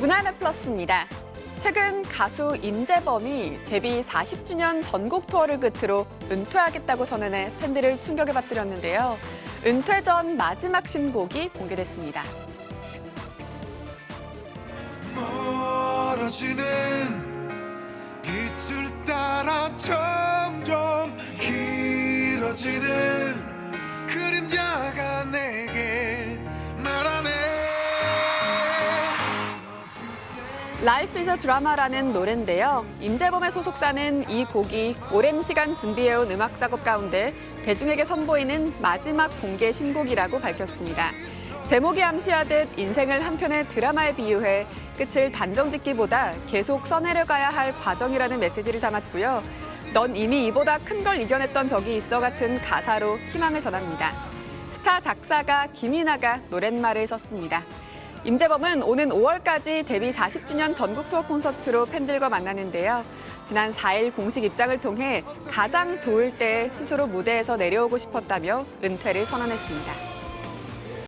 문화네 플러스입니다. 최근 가수 임재범이 데뷔 40주년 전국 투어를 끝으로 은퇴하겠다고 선언해 팬들을 충격에 받들었는데요. 은퇴 전 마지막 신곡이 공개됐습니다. 멀어지는 빛을 따라 점점 길어지는 라이프 이즈 드라마라는 노래인데요. 임재범의 소속사는 이 곡이 오랜 시간 준비해온 음악 작업 가운데 대중에게 선보이는 마지막 공개 신곡이라고 밝혔습니다. 제목이 암시하듯 인생을 한 편의 드라마에 비유해 끝을 단정 짓기보다 계속 써내려가야 할 과정이라는 메시지를 담았고요. 넌 이미 이보다 큰 걸 이겨냈던 적이 있어 같은 가사로 희망을 전합니다. 스타 작사가 김이나가 노랫말을 썼습니다. 임재범은 오는 5월까지 데뷔 40주년 전국 투어 콘서트로 팬들과 만나는데요. 지난 4일 공식 입장을 통해 가장 좋을 때 스스로 무대에서 내려오고 싶었다며 은퇴를 선언했습니다.